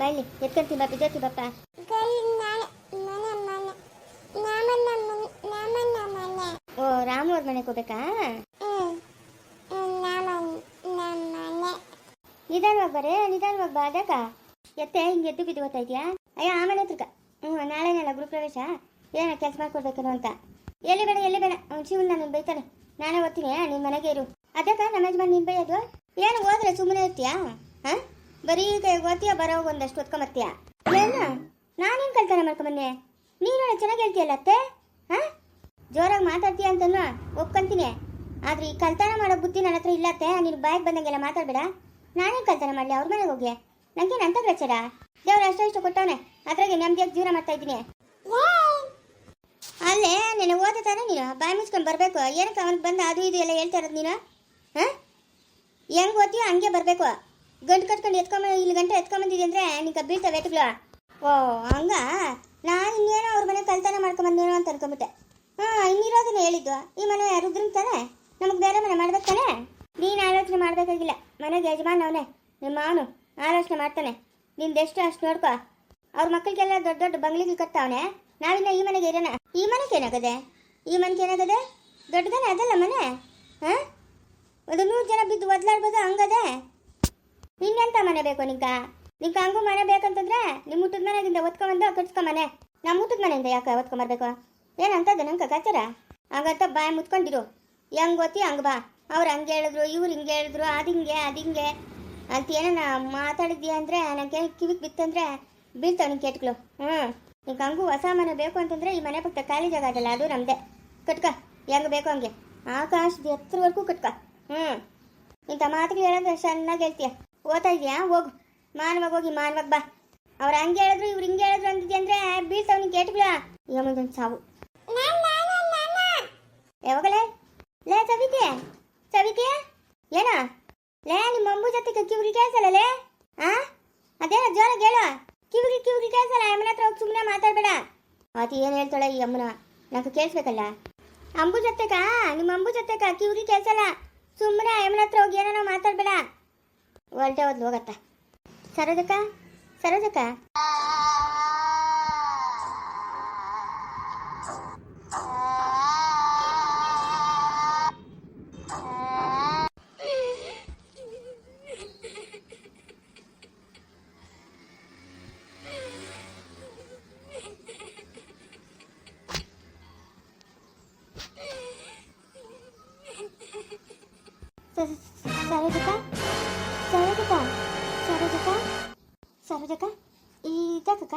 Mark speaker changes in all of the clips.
Speaker 1: ಬಾಯ್ಲಿ ಎತ್ಕೊಂತೀನಿ ಬಾಪ ಬಿದ್ದೋತಿ ಬಾಪ ಓ, ರಾಮು ಅವ್ರ ಮನೆಗೆ ಹೋಗ್ಬೇಕಾ? ನಿಧಾನವಾಗಿ ಬರೇ, ನಿಧಾನವಾಗಿ ಬಾ, ಅದಕ್ಕ. ಎತ್ತೆ, ಹಿಂಗೆ ಎದ್ದು ಬಿದ್ದು ಗೊತ್ತಾ ಇದೆಯಾ? ಅಯ್ಯ, ಆಮೇಲೆ ಹತ್ರಕ್ಕ ಹ್ಞೂ ನಾಳೆನೆಲ್ಲ ಗೃಹ ಪ್ರವೇಶ. ಏನೋ ಕೆಲಸ ಮಾಡ್ಕೊಡ್ಬೇಕೇನೋ ಅಂತ. ಎಲ್ಲಿ ಬೇಡ ಎಲ್ಲಿ ಬೇಡ. ಅವ್ನು ಶಿವನ್ ನಾನು ಬೈತಾನೆ. ನಾನೇ ಓದ್ತೀನಿ ನಿನ್ನ ಮನೆಗೆ ಇರು. ಅದಕ್ಕ ನಮ್ಮ ಯಜಮಾನ್ ನೀನು ಬೈಯೋದು? ಏನು ಹೋದ್ರೆ ಸುಮ್ಮನೆ ಇರ್ತೀಯಾ? ಹಾಂ? ಬರೀ ಓದ್ತೀಯ ಬರೋ ಒಂದಷ್ಟು ಓದ್ಕೊಂಬರ್ತೀಯ ನಾನೇನು ಕಲ್ತಾನೆ ಮಾಡ್ಕೊಂಬನ್ನೆ ನೀನು ಚೆನ್ನಾಗಿ ಹೇಳ್ತೀಯಲ್ಲ ಅತ್ತೆ? ಹಾಂ? ಜೋರಾಗಿ ಮಾತಾಡ್ತೀಯ ಅಂತನೂ ಒಪ್ಕೊಂತೀನಿ. ಆದ್ರೆ ಈ ಕಲ್ತಾನ ಮಾಡೋ ಬುದ್ಧಿ ನನ್ನ ಹತ್ರ ಇಲ್ಲತ್ತೆ ನೀನು ಬಾಯಿಗೆ ಬಂದಂಗೆಲ್ಲ ಮಾತಾಡ್ಬೇಡ. ನಾನೇನು ಕಲ್ತಾನ ಮಾಡಲಿ? ಅವ್ರ ಮನೆಗೆ ಹೋಗಿ. ನಂಗೇನು ನಂತ ಪ್ರಚಾರ? ದೇವ್ರು ಅಷ್ಟು ಇಷ್ಟು ಕೊಟ್ಟವನೆ. ಅದ್ರಾಗೆ ನೆಮ್ಮದಿಯಾಗಿ ಜೀವನ ಮಾಡ್ತಾ ಇದ್ದೀನಿ. ಅಲ್ಲೇ ನೀನು ತಾನೆ ನೀನು? ಬಾಯಿ ಮುಚ್ಕೊಂಡು ಬರಬೇಕು. ಏನಕ್ಕೆ ಅವನಿಗೆ ಬಂದ ಅದು ಇದು ಎಲ್ಲ ಹೇಳ್ತಾ ಇರೋದು ನೀನು? ಹಾಂ? ಹೆಂಗ್ ಓದ್ತೀಯೋ ಹಂಗೆ ಬರಬೇಕು. ಗಂಟು ಕಟ್ಕೊಂಡು ಎತ್ಕೊಂಬ ಇಲ್ಲಿ ಗಂಟೆ ಎತ್ಕೊಂಬಂದಿದೆ ಅಂದರೆ ನಿಂಗೆ ಬೀಳ್ತಾವೆ ಏಟುಗಳು ಓ, ಹಂಗ? ನಾನು ಇನ್ನೇನೋ ಅವ್ರ ಮನೆ ಕಲ್ತಾನ ಮಾಡ್ಕೊಂಬಂದೇನೋ ಅಂತ ಅನ್ಕೊಂಬಿಟ್ಟೆ ಹಾಂ, ಇನ್ನಿರೋದನ್ನ ಹೇಳಿದ್ದು ಈ ಮನೆ ರುದ್ರನ್ ತಾನೆ? ನಮಗೆ ಬೇರೆ ಮನೆ ಮಾಡ್ಬೇಕು ತಾನೆ? ನೀನು ಆಲೋಚನೆ ಮಾಡಬೇಕಾಗಿಲ್ಲ. ಮನೆಗೆ ಯಜಮಾನ್ ಅವನೇ. ನಿಮ್ಮ ಅವನು ಆಲೋಚನೆ ಮಾಡ್ತಾನೆ. ನಿಂದೆಷ್ಟು ಅಷ್ಟು ನೋಡ್ಕೊ. ಅವ್ರ ಮಕ್ಕಳಿಗೆಲ್ಲ ದೊಡ್ಡ ದೊಡ್ಡ ಬಂಗ್ಲಿಗೆ ಕಟ್ತಾವನೆ. ನಾವಿನ್ನ ಈ ಮನೆಗೆ ಇರೋಣ. ಈ ಮನೆಗೆ ಏನಾಗದೆ? ಈ ಮನೆಗೆ ಏನಾಗದೆ? ದೊಡ್ಡದಾನೆ ಅದಲ್ಲ ಮನೆ. ಹಾಂ? ಒಂದು ನೂರು ಜನ ಬಿದ್ದು ಒದ್ಲಾಡ್ಬೋದು ಹಂಗದೆ. ಇನ್ನೆಂತ ಮನೆ ಬೇಕು ನಿಂಕ ನಿಂಕ ಹಂಗೂ ಮನೆ ಬೇಕಂತಂದ್ರೆ ನಿಮ್ಮ ಊಟದ ಬಂದು ಒತ್ಕೊಂಬಂದು ಕಟ್ಸ್ಕೊಂಬನೆ ನಮ್ಮ ಊಟದ ಮನೆಯಿಂದ ಯಾಕೆ ಒತ್ಕೊಂಬರ್ಬೇಕು? ಏನಂತದ್ದು ನಂಗೆ ಕಚ್ಚರ? ಹಂಗಂತ ಬಾಯಿ ಮುತ್ಕೊಂಡಿರು. ಹೆಂಗ್ ಗೊತ್ತಿ? ಹಂಗೆ ಬಾ. ಅವ್ರು ಹಂಗೆ ಹೇಳಿದ್ರು, ಇವ್ರು ಹಿಂಗೆ ಹೇಳಿದ್ರು, ಅದು ಹಿಂಗೆ ಅದು ಹಿಂಗೆ. ಅಂತ ಏನೋ ಮಾತಾಡಿದ್ಯಾ ಅಂದರೆ ನನಗೆ ಕಿವಿಗೆ ಬಿತ್ತಂದ್ರೆ ಬೀಳ್ತಾವ ನಿಂಗೆ ಕೆಟ್ಕಳು ಹ್ಞೂ ನಿಂಗೆ ಹಂಗೂ ಹೊಸ ಮನೆ ಬೇಕು ಅಂತಂದ್ರೆ ಈ ಮನೆ ಪಕ್ಕ ಖಾಲಿ ಜಾಗ ಅದಲ್ಲ, ಅದು ನಮ್ದೆ. ಕಟ್ಕ. ಹೆಂಗೆ ಬೇಕು ಹಂಗೆ? ಆಕಾಶದ ಎತ್ತರವರೆಗೂ ಕಟ್ಕ. ಹ್ಞೂ ಇಂಥ ಮಾತುಗಳು ಹೇಳೋದು ಚೆನ್ನಾಗಿ ಹೇಳ್ತೀಯ. ಓದ್ತಾ ಇದೆಯಾ? ಹೋಗು. ಮಾನವಾಗ ಹೋಗಿ, ಮಾನವಾಗ ಬಾ. ಅವ್ರು ಹಂಗೆ ಹೇಳಿದ್ರು, ಇವ್ರು ಹಿಂಗೆ ಹೇಳಿದ್ರು ಅಂತಿದ್ಯ ಅಂದ್ರೆ ಬೀಳ್ತಾವ ನಿನ್ ಕೇಟ್ಗಳ ಯಮದೊಂದು ಸಾವು. ಯಾವಾಗಲೇ? ಲೇ, ಸವಿತೆ. ಸವಿತೆ? ಏನ? ಲೇ, ನಿಮ್ಮ ಅಮ್ಮು ಜೊತೆ ಕಿವಿಗೆ ಕೇಳಿಸಲ್ಲ ಲೇ? ಆ? ಅದೇ ಜೋರ ಹೇಳು. ಕಿವಿಗೆ ಕಿವಿಗೆ ಕೇಳಿಸಲ್ಲ, ಅಮ್ಮನ ಹತ್ರ ಹೋಗಿ ಸುಮ್ಮನೆ ಮಾತಾಡಬೇಡ. ಅದು ಏನು ಹೇಳ್ತಾಳೆ ಈ ಅಮ್ಮನ? ನಂಗೆ ಕೇಳಿಸ್ಬೇಕಲ್ಲ. ಅಂಬು ಜೊತೆಗ? ನಿಮ್ಮ ಅಂಬು ಜೊತೆಗ? ಕಿವಿಗೆ ಕೇಳಿಸಲ್ಲ. ಸುಮ್ಮನೆ ಅಮ್ಮನ ಹತ್ರ ಹೋಗಿ ಏನೋ ಮಾತಾಡ್ಬೇಡ. ಹೊರಟೆ ಹೋದ್ಲು ಹೋಗತ್ತ ಸರೋಜಕ್ಕ ಸರೋಜಕ್ಕ ಸ- ಸ- ಸರೋಜಕ್ಕ ಸರೋಜಕ್ಕ ಸರೋಜಕ್ಕ ಸರೋಜಕ್ಕ ಇದಕ್ಕ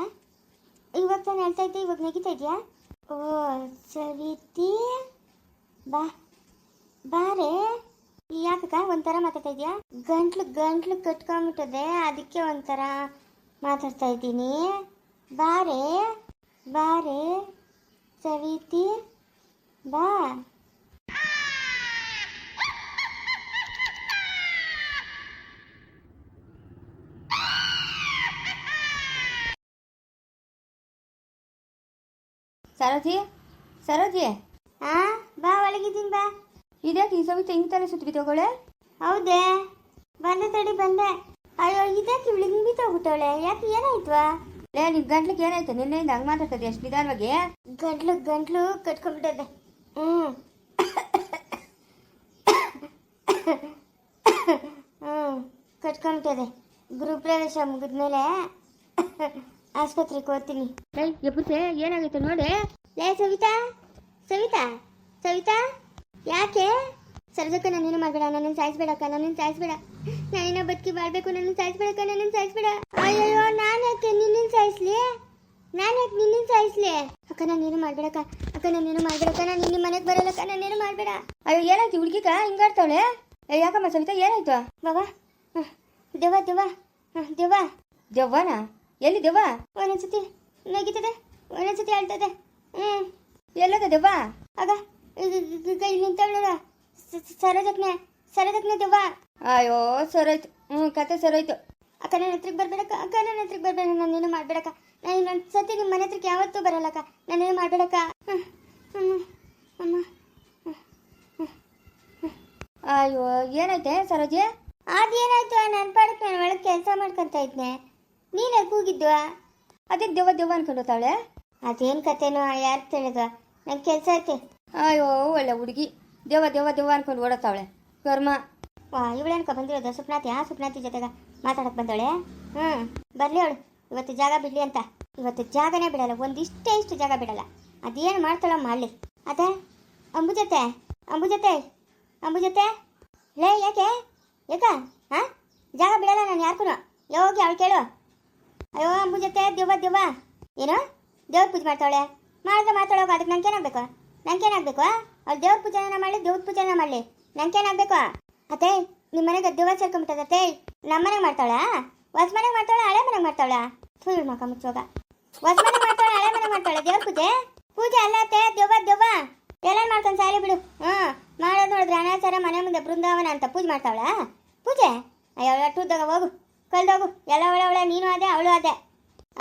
Speaker 1: ಇವಾಗ ತಾನು ಹೇಳ್ತಾ ಇದ್ದೆ, ಇವಾಗ ನೆಗಿತಾ ಇದೆಯಾ? ಓ ಸವಿತಿ ಬಾ. ಬಾರೆ ಯಾಕಕ್ಕ ಒಂಥರ ಮಾತಾಡ್ತಾ ಇದೆಯಾ? ಗಂಟ್ಲು ಗಂಟ್ಲು ಕಟ್ಕೊಂಬಿಟ್ಟದೆ ಅದಕ್ಕೆ ಒಂಥರ ಮಾತಾಡ್ತಾ ಇದ್ದೀನಿ. ಬಾರೆ ಬಾರೆ ಸವಿತಿ ಬಾ.
Speaker 2: ಸರೋಜಿ ಸರೋಜಿ
Speaker 1: ಹಾ ಬಾ ಒಳಗಿದ್ದೀನಿ ಬಾ.
Speaker 2: ಇದ್ಯಾಕೆ ಈ ಸವಿತ ಹಿಂಗ್ ತಲೆ ಸುತ್ತಿ ಬಿದ್ದೋಗಳೆ
Speaker 1: ಹೌದೇ. ಬಂದೆ ತಡಿ ಬಂದೆ. ಅಯ್ಯೋ ಇದಕ್ಕೆ ಇವಳು ಹಿಂಗೆ ಬಿತ್ತೋಗ್ಬಿಟ್ಟವಳೆ ಯಾಕೆ ಏನಾಯ್ತವಾ
Speaker 2: ಲೇ ನಿನ್ ಗಂಟ್ಲಿಗೆ ಏನಾಯ್ತು? ನಿನ್ನೆಯಿಂದ ಹಂಗೆ ಮಾತಾಡ್ತದೆ ಎಷ್ಟು ನಿಧಾನವಾಗಿ?
Speaker 1: ಗಂಟ್ಲು ಗಂಟ್ಲು ಕಟ್ಕೊಂಡ್ಬಿಟ್ಟದೆ ಹ್ಞೂ ಹ್ಞೂ ಕಟ್ಕೊಂಡ್ಬಿಟ್ಟದೆ ಗೃಹಪ್ರವೇಶ ಮುಗಿದ್ಮೇಲೆ. ಆಸ್ಪತ್ರೆಗೆ ಹೋಗ್ತೀನಿ.
Speaker 2: ಲೇ ಎಬ್ಬುತ್ತೆ ಏನಾಗೈತೆ ನೋಡಿ?
Speaker 1: ಲೇ ಸವಿತಾ ಸವಿತಾ ಸವಿತಾ ಯಾಕೆ? ಸರ್ಜಕ್ಕ ನನ್ನೇನು ಮಾಡಬೇಡ ನನ್ನನ್ನು ಸಾಯಿಸ್ಬೇಡಕ್ಕ ನನ್ನನ್ನು ಸಾಯಿಸ್ಬೇಡ. ನಾನಿನ್ನ ಬದುಕಿ ಬಾಳ್ಬೇಕು ನನ್ನನ್ನು ಸಾಯಿಸ್ಬೇಡಕ್ಕ ನನ್ನನ್ನು ಸಾಯಿಸ್ಬೇಡ. ಅಯ್ಯಯ್ಯೋ ನಾನು ಯಾಕೆ ನಿನ್ನನ್ನು ಸಾಯಿಸ್ಲಿ? ನಾನು ಯಾಕೆ ನಿನ್ನನ್ನು ಸಾಯಿಸ್ಲಿ? ಅಕ್ಕ ನಾನೇನು ಮಾಡಬೇಡಕ್ಕ. ಅಕ್ಕ ನಾನೇನು ಮಾಡ್ಬೇಡಕ್ಕ. ನಾನು ನಿನ್ನ ಮನೆಗೆ ಬರಲ್ಲಕ್ಕ ನಾನೇನು ಮಾಡಬೇಡ.
Speaker 2: ಅಯ್ಯೋ ಏನಾಯ್ತು ಹುಡುಗಿಕ? ಹಿಂಗಾಡ್ತಾವಳೆ ಯಾಕಮ್ಮ ಸವಿತಾ ಏನಾಯ್ತು?
Speaker 1: ಬಾಬಾ ದೇವ ದೇವ ದೇವ ಹ್ಮ್, ದೆವ್ವ ಒಂದ್ಸತಿ ನಗಿತದೆ ಒಂದೊಂದ್ಸತಿ ಆಳ್ತದೆ ಹ್ಞೂ
Speaker 2: ಎಲ್ಲದ ದೆವ್ವ
Speaker 1: ಆಗ ಕೈ ನಿಂತವಳ ಸರೋಜಕ್ನೆ ಸರೋಜಕ್ನೆ ದೆವ್ವ.
Speaker 2: ಅಯ್ಯೋ ಸರೋಯ್ತು ಹ್ಞೂ ಕತೆ ಸರೋಯ್ತು.
Speaker 1: ಅಕ್ಕ ನನ್ನ ಹತ್ರಕ್ಕೆ ಬರ್ಬೇಡಕ್ಕ. ಅಕ್ಕ ನನ್ನ ಹತ್ರಕ್ಕೆ ಬರ್ಬೇಡ. ಏನು ಮಾಡ್ಬೇಡಕ್ಕ. ನಾನು ಇನ್ನೊಂದು ಸತಿ ನಿಮ್ಮ ಮನೆ ಹತ್ರಕ್ಕೆ ಯಾವತ್ತೂ ಬರಲ್ಲಕ್ಕ ನಾನೇನು ಮಾಡ್ಬೇಡಕ್ಕ. ಹ್ಞೂ ಹ್ಮ್, ಅಮ್ಮ
Speaker 2: ಅಯ್ಯೋ ಏನೈತೆ ಸರೋಜಿ?
Speaker 1: ಅದೇನಾಯ್ತು ನನ್ನ ಪಾಡಕ್ಕೆ ನಾನು ಒಳಗೆ ಕೆಲಸ ಮಾಡ್ಕೊಂತ ಇದ್ನೆ. ನೀನೇ ಕೂಗಿದ್ದು
Speaker 2: ಅದೇ ದೆವ್ವ ದೆವ್ವ ಅನ್ಕೊಂಡೋತಾಳೆ
Speaker 1: ಅದೇನ್ ಕತೆನೋ ಯಾರು ತಿಳಿದ ನಂಗೆ ಕೆಲಸ ಐತೆ.
Speaker 2: ಅಯ್ಯೋ ಒಳ್ಳೆ ಹುಡುಗಿ. ದೆವ್ವ ದೆವ್ವ ದೆವ್ವ ಅನ್ಕೊಂಡು ಓಡತ್ತಾವಳೆ ಕರ್ಮ
Speaker 1: ವಾ ಇವಳೇನ್ಕ ಬಂದಿರೋದು ಸುಪ್ನಾತಿ ಆ ಸುಪ್ನಾತಿ ಜೊತೆಗ ಮಾತಾಡಕ್ ಬಂದವಳೆ? ಹ್ಞೂ ಬರ್ಲಿ ಅವಳು. ಇವತ್ತು ಜಾಗ ಬಿಡ್ಲಿ ಅಂತ. ಇವತ್ತು ಜಾಗನೇ ಬಿಡಲ್ಲ ಒಂದಿಷ್ಟೇ ಇಷ್ಟು ಜಾಗ ಬಿಡಲ್ಲ. ಅದೇನು ಮಾಡ್ತಾಳೋ ಮಾಡಲಿ. ಅದೇ ಅಂಬುಜತೆ ಅಂಬು ಜೊತೆ ಲೇ ಯಾಕೆ? ಯಾಕ? ಹಾ ಜಾಗ ಬಿಡಲ್ಲ ನಾನು ಯಾರ್ಗೂ ಹೋಗಿ ಅವಳು ಕೇಳು. ಅಯ್ಯೋ ಅಂಬುಜತೆ ದೇವ ದೇವ ಏನು? ದೇವ್ರ ಪೂಜೆ ಮಾಡ್ತಾಳೆ ಮಾಡಿದ್ರೆ ಮಾತಾಡೋಕೆ ಅದಕ್ಕೆ ನಂಗೇನಾಗಬೇಕು ನಂಗೇನಾಗಬೇಕು ಅವ್ಳು ದೇವ್ರ ಪೂಜೆನ ಮಾಡಲಿ, ದೇವ್ರ ಪೂಜೆನ ಮಾಡಲಿ. ನಂಗೇನಾಗಬೇಕು ಅತ್ತೆ ನಿಮ್ಮ ಮನೆಗೆ ದೆವ್ವ ಸೇರ್ಕೊಂಬಿಟ್ಟದತ್ತೆ ನಮ್ಮ ಮನೆಗೆ ಮಾಡ್ತಾಳ ಹೊಸ ಮನೆಗೆ ಮಾಡ್ತಾಳೆ ಹಳೆ ಮನೆಗೆ ಮಾಡ್ತಾಳ ಫುಲ್ ಮಕ ಮುಚ್ಚೋಗ ಹೊಸ ಮನೆಗೆ ಮಾಡ್ತಾಳ ಹಳೆ ಮನೆಗೆ ಮಾಡ್ತಾಳೆ ದೇವ್ರ ಪೂಜೆ? ಪೂಜೆ ಅಲ್ಲ ಅತ್ತೆ ದೇವ ದೇವ ಎಲ್ಲ ಮಾಡ್ಕೊಂಡು ಸಾಲಿ ಬಿಡು. ಹ್ಞೂ ಮಾಡೋದು ನೋಡಿದ್ರೆ ಅನಾಚಾರ, ಮನೆ ಮುಂದೆ ಬೃಂದಾವನ ಅಂತ ಪೂಜೆ ಮಾಡ್ತಾವಳ? ಪೂಜೆ? ಅಯ್ಯೋ ಟೂದಾಗ ಹೋಗು. ಕಳ್ದೋಗು ಎಲ್ಲ ಒಳ ಒಳ ನೀನು ಅದೇ ಅವಳು ಅದೇ.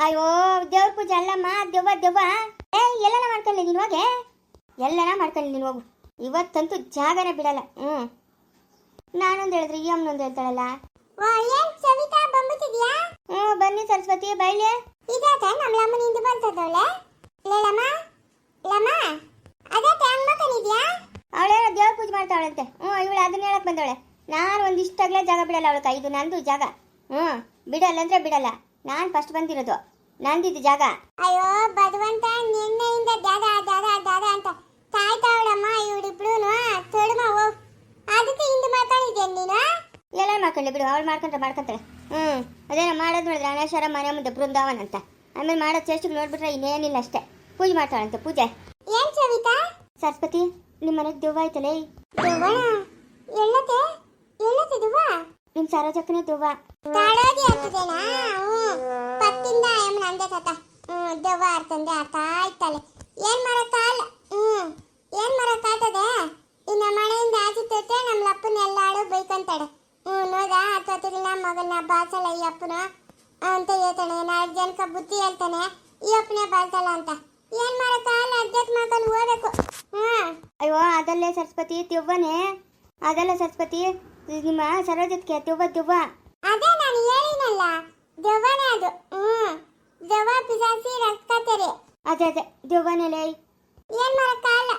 Speaker 1: ಅಯ್ಯೋ ದೇವ್ರ ಪೂಜೆ ಅಲ್ಲಮ್ಮ ದೆವ್ವ ದೆವ್ವ. ಏ ಎಲ್ಲನ ಮಾಡ್ಕೊಳ್ಳಿ ನೀನು ಹೋಗೆ? ಎಲ್ಲನ ಮಾಡ್ಕೊಳ್ಳಿ ನೀನು ಹೋಗು. ಇವತ್ತಂತೂ ಜಾಗನೇ ಬಿಡಲ್ಲ. ಹ್ಞೂ ನಾನೊಂದು ಹೇಳಿದ್ರೆ ಈ ಅಮ್ಮನೊಂದು ಹೇಳ್ತಾಳಲ್ಲ? ಹ್ಞೂ ಬನ್ನಿ ಸರಸ್ವತಿ ಬೈಲಿ.
Speaker 3: ಇದಾತ ನಮ್ಮ ಲಮ್ಮನಿಂದ ಬಂತದವಳೆ ಲಮ್ಮ ಲಮ್ಮ ಅದಾತ ಹಂಗ್ ಮಕ್ಕನಿದ್ಯಾ
Speaker 1: ಅವಳೇನೋ ದೇವ್ರ ಪೂಜೆ ಮಾಡ್ತಾವಳಂತೆ ಹ್ಞೂ ಇವಳು ಅದನ್ನ ಹೇಳಕ್ ಬಂದವಳೆ. ನಾನು ಒಂದಿಷ್ಟಾಗ್ಲೇ ಜಾಗ ಬಿಡಲ್ಲ ಅವಳಕ್ಕ ಇದು ನಂದು ಜಾಗ. ಹ್ಞೂ ಬಿಡಲ್ಲ ಅಂದ್ರೆ ಬಿಡಲ್ಲ. ನಾನು ಫಸ್ಟ್ ಬಂದಿರೋದು. ನಂದಿದ್ದು ಜಾಗ.
Speaker 3: ಅಯ್ಯೋ ಭಗವಂತ ನಿನ್ನೆಯಿಂದ ಜಾಗ ಜಾಗ ಜಾಗ ಅಂತ. ಕಾಯ್ತಾವಳಮ್ಮ ಇವಳಿಬ್ಳುನು ತೊಡಮ ಹೋಗ್ ಅದಕ್ಕೆ ಹಿಂದೆ ಮಾತಾಡಿದ್ದೆ ನೀನು?
Speaker 1: ಎಲ್ಲ ಮಾಡ್ಕೊಂಡೆ ಬಿಡು ಅವಳು ಮಾಡ್ಕೊಂಡ್ರೆ ಮಾಡ್ಕೊಂತಾಳೆ. ಹ್ಞೂ ಅದೇನೋ ಮಾಡೋದು ನೋಡಿದ್ರೆ ಅನೇಶ್ವರ ಮನೆ ಮುಂದೆ ಬೃಂದಾವನ ಅಂತ. ಆಮೇಲೆ ಮಾಡೋ ಚೇಷ್ಟಕ್ಕೆ ನೋಡ್ಬಿಟ್ರೆ ಇನ್ನೇನಿಲ್ಲ ಅಷ್ಟೇ. ಪೂಜೆ ಮಾಡ್ತಾಳಂತೆ ಪೂಜೆ.
Speaker 3: ಏನ್ ಸವಿತಾ?
Speaker 1: ಸರಸ್ವತಿ ನಿಮ್ಮ ಮನೆಗೆ ದೆವ್ವ ಐತಲೇ?
Speaker 3: ನಿಮ್ ಎಳ್ಳತೆ ದುವ್ವ?
Speaker 1: ನಿಮ್ಮ ಸರೋಜಕ್ಕನೇ ದೆವ್ವ.
Speaker 3: ಆಗ್ತದೇನಾ ಪತ್ತಿಂದ ಅಂದೆ ತಾತ. ದೆವ್ವ ಏನ್ ಮಾಡಕ್ಕಾಗಲ್ಲ ಹ್ಮ್ ಏನ್ ಮಾಡಕ್ಕಾಗ್ತದೆ ಇನ್ನ ಮನೆಯಿಂದ ಆಚೆ ನಮ್ಮ ಲಪ್ಪನ ಎಲ್ಲಾಳು ಬೈಕೊಂತಾಳೆ. ಹ್ಞೂ ನೋದ ತೋತಿರಿಲ್ಲ ಮಗನ ಬಾಸಲ್ಲ ಈ ಅಪ್ಪನ? ಅಂತ ಹೇಳ್ತಾನೆ. ನಾಲ್ಕು ಜನಕ ಬುದ್ಧಿ ಹೇಳ್ತಾನೆ. ಈ ಅಪ್ಪನೇ ಅಂತ. ಏನ್ ಮಾಡಕ್ಕಾಗಲ್ಲ ಅಡ್ಜಸ್ಟ್ ಮಾಡ್ಕೊಂಡು ಹೋಗ್ಬೇಕು? ಹ್ಮ್
Speaker 1: ಅಯ್ಯೋ ಅದಲ್ಲೇ ಸರಸ್ವತಿ ದೆವ್ವನೇ. ಅದಲ್ಲ ಸರಸ್ವತಿ ನಿಮ್ಮ ಸರೋಜಕ್ಕೆ ದೆವ್ವ ದೆವ್ವ.
Speaker 3: ಅದೇ ಹೇಳಿನಲ್ಲ ದೆವ್ವನೇ ಅದು. ಹ್ಮ್. ದೆವ್ವ ಪಿಸಾಸಿ ರಕ್ತ ತೆರೆ.
Speaker 1: ಅದೇ ಅದೇ. ದೆವ್ವನೇ ಲೇ
Speaker 3: ಏನ್ ಮಾಡಕ್ಕಾಗಲ್ಲ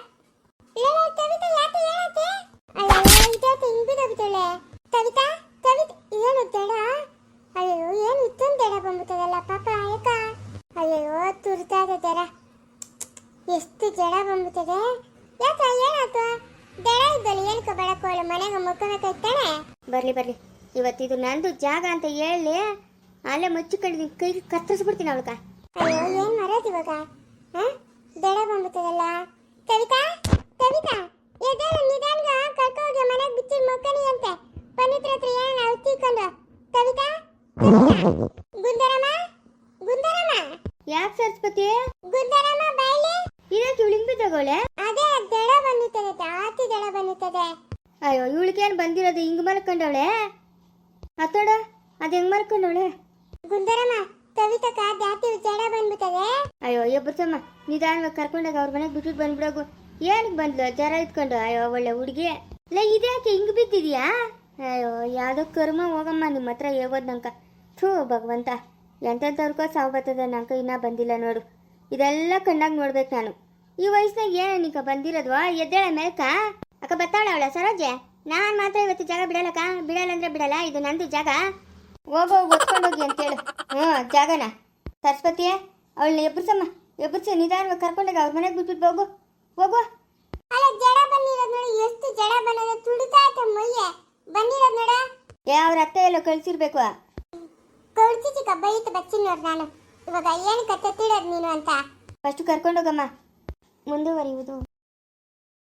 Speaker 3: ಏನ ಕವಿತಾ ಯಾಕೆ ಹೇಳತ್ತೆ? ಅಯ್ಯೋ ಇದಾಯ್ತು ಹಿಂಗ್ ಬಿದ್ದೋಗ್ತಾಳೆ ಕವಿತಾ ಕವಿತಾ ಏನು ತಡ ಅಯ್ಯೋ ಏನು ಇತ್ತೊಂದು ತಡ ಬಂದ್ಬಿಟ್ಟದಲ್ಲ ಪಾಪ ಯಾಕ ಅಯ್ಯೋ ತುರ್ತಾದ ತರ ಎಷ್ಟು ಜಡ ಬಂದ್ಬಿಟ್ಟದೆ ಯಾಕ ಏನಾಯ್ತು ದಡ ಇದ್ದಲ್ಲ ಏನಕ್ಕ ಬೆಳಕೋಳು ಮನೆಗೆ ಮುಕ್ಕೋಬೇಕಾಯ್ತಾನೆ
Speaker 1: ಬರ್ಲಿ ಬರ್ಲಿ. ಇವತ್ತಿದು ನಂದು ಜಾಗ ಅಂತ ಹೇಳಿ ಅಲ್ಲೇ ಮುಚ್ಚಿಕೊಂಡು ಕೈ ಕತ್ತರಿಸ್ಬಿಡ್ತೀನಿ ಅವಳಕ
Speaker 3: ಅಯ್ಯೋ ಏನು ಮರೋದು ಇವಾಗ? ಹ? ದಡ ಬಂದ್ಬಿಟ್ಟದಲ್ಲ? ಕವಿತಾ? ಕವಿತಾ? ಎದ್ದೇಳು ಕರ್ಕ ಕರ್ಕೋಗಿ ಮನೆಗೆ ಬಿಚ್ಚಿ ಮಕ್ಕನಿ ಅಂತೆ. ಪನಿತ್ರ ಹತ್ರ ಏನ ಔತಿಕೊಂಡು ಕವಿತಾ? ಕವಿತಾ? ಗುಂದರಮ್ಮ? ಗುಂದರಮ್ಮ?
Speaker 1: ಯಾಕೆ ಸರಸ್ವತಿ?
Speaker 3: ಗುಂದರಮ್ಮ ಬಾಯ್ಲಿ
Speaker 1: ಇದಕ್ಕೆ ಇವಳಿಂಗ್ ತಗೊಳ್ಳೇ?
Speaker 3: ಅದೇ ದಡ ಬಂದಿತ್ತದೆ ಆತಿ ದಡ ಬಂದಿತ್ತದೆ
Speaker 1: ಅಯ್ಯೋ ಇವಳಿಗೇನು ಬಂದಿರೋದು? ಹಿಂಗ್ ಮಲ್ಕೊಂಡವಳೆ? ಅತ್ತೋಡ ಅದು ಹೆಂಗ್ ಮಲ್ಕೊಂಡವಳೆ?
Speaker 3: ಗುಂದರಮ್ಮ ಕವಿತಕ್ಕ ಜಾತಿ ಜಡ ಬಂದ್ಬಿಟ್ಟದೆ.
Speaker 1: ಅಯ್ಯೋ ಎಬ್ಬಸಮ್ಮ ನಿಧಾನವಾಗಿ ಕರ್ಕೊಂಡಾಗ ಅವ್ರ ಮನೆಗೆ ಬಿಟ್ಟು ಬಂದ್ಬಿಡೋಗು. ಏನಕ್ಕೆ ಬಂದ್ಲು? ಜರ ಇದ್ಕೊಂಡು. ಅಯ್ಯೋ ಒಳ್ಳೆ ಹುಡುಗಿ. ಇಲ್ಲ ಇದ್ಯಾಕೆ? ಹಿಂಗ್ ಬಿದ್ದಿದ್ಯಾ? ಅಯ್ಯೋ ಯಾವುದೋ ಕರ್ಮ ಹೋಗಮ್ಮ ನಿಮ್ಮ ಹತ್ರ ನಂಕ ಥೂ ಭಗವಂತ. ಎಂತೆಂಥವ್ರಿಗೋ ಸಾವು ಬರ್ತದೆ ನಂಕ ಇನ್ನೂ ಬಂದಿಲ್ಲ ನೋಡು. ಇದೆಲ್ಲ ಕಣ್ಣಾಗಿ ನೋಡ್ಬೇಕು ನಾನು. ಈ ವಯಸ್ಸಿನಾಗ ಏನು ಬಂದಿರೋದ್ವಾ? ಬಂದಿರೋದು ಎದ್ದೇಳ ಮೇಲ್ಕ? ಅಕ್ಕ ಬತ್ತಾಳ ಅವಳ ಸರೋಜೆ? ನಾನು ಮಾತ್ರ ಇವತ್ತು ಜಾಗ ಬಿಡಲ್ಲಕ್ಕ? ಬಿಡಲ್ಲ ಅಂದ್ರೆ ಬಿಡಲ್ಲ ಇದು ನಂದು ಜಾಗ. ಹೋಗೋ ಒತ್ಕೊಂಡೋಗಿ ಅಂತೇಳು ಹ್ಞೂ ಜಾಗನ. ಸರಸ್ವತಿಯೇ ಅವಳನ್ನ ಎಬ್ಬರ್ಸಮ್ಮ ಎಬ್ಬರ್ಸಿ ನಿಧಾನವಾಗಿ ಕರ್ಕೊಂಡಾಗ ಅವ್ರ ಮನೆಗೆ ಬಿಟ್ಬಿಟ್ಟು ಹೋಗು. ಹೋಗು.
Speaker 3: ಅಲ್ಲ ಜಡ ಬಂದಿರೋದು ನೋಡಿ ಎಷ್ಟು ಜಡ ಬಂದದ ತುಳಿತಾ ಐತೆ ಮೈಯೆ. ಬಂದಿರೋದು ನೋಡ.
Speaker 1: ಏ ಅವ್ರ ಅತ್ತೆ ಎಲ್ಲೋ ಕಳ್ಸಿರ್ಬೇಕು.
Speaker 3: ಕಳ್ಸಿ ಚಿಕ್ಕ ಬೈತ್ ಬಚ್ಚಿನ ನೋಡ್ ನಾನು. ಇವಾಗ ಏನು ಕತ್ತೆ ತಿಳೋದು ನೀನು ಅಂತ.
Speaker 1: ಫಸ್ಟ್ ಕರ್ಕೊಂಡೋಗಮ್ಮ ಮುಂದುವರಿಯುವುದು.